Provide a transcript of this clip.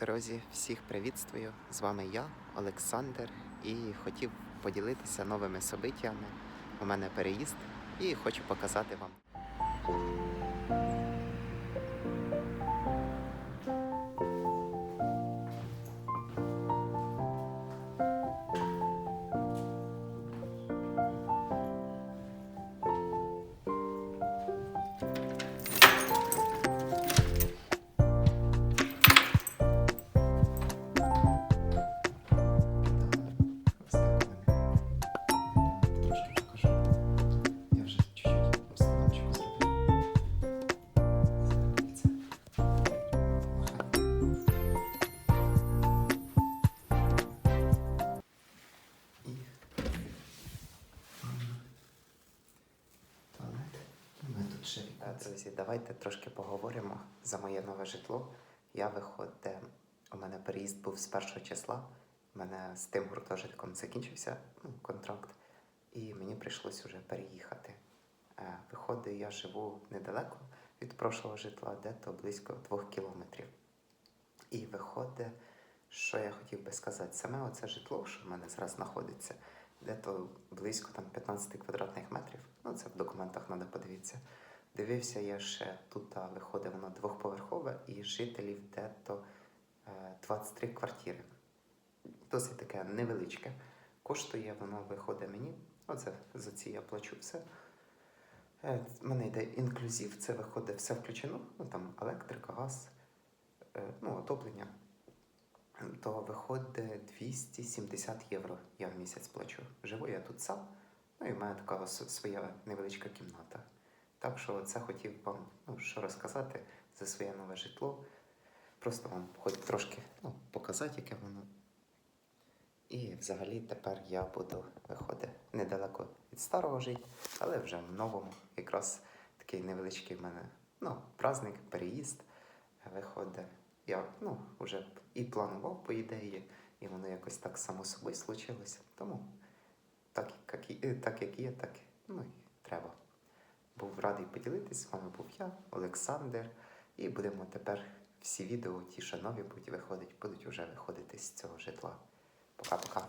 Друзі, всіх привітствую! З вами я, Олександр, і хотів поділитися новими событиями. У мене переїзд і хочу показати вам. Ми тут. Друзі, давайте трошки поговоримо за моє нове житло. Я виходить, у мене переїзд був з першого числа. У мене з тим гуртожитком закінчився ну, контракт, і мені прийшлось вже переїхати. Е, Виходить, я живу недалеко від прошлого житла, де-то близько двох кілометрів. І виходить, що я хотів би сказати, саме оце житло, що в мене зараз знаходиться, де-то близько там 15 квадратних метрів. Ну, це в документах треба подивитися. Дивився я ще тут, виходить воно двохповерхове, і жителів де-то е, 23 квартири. Досить таке невеличке. Коштує воно виходить мені. Оце за ці я плачу все. Е, В мене йде інклюзив, це виходить все включено. Ну там електрика, газ, е, ну, отоплення. То виходить 270 євро я в місяць плачу. Живу я тут сам, ну і в мене така своя невеличка кімната. Так що це хотів вам ну, що розказати за своє нове житло. Просто вам хоч трошки ну, показати, яке воно. І взагалі тепер я буду виходити недалеко від старого жити, але вже в новому. Якраз такий невеличкий в мене ну, праздник, переїзд. Виходить. Я ну, вже і планував, по ідеї, і воно якось так само собою случилося. Тому так, як, е, так як є, так ну, і треба. Був радий поділитись. З вами був я, Олександр. І будемо тепер всі відео, ті, що нові будуть виходити, будуть вже виходити з цього житла. Пока-пока.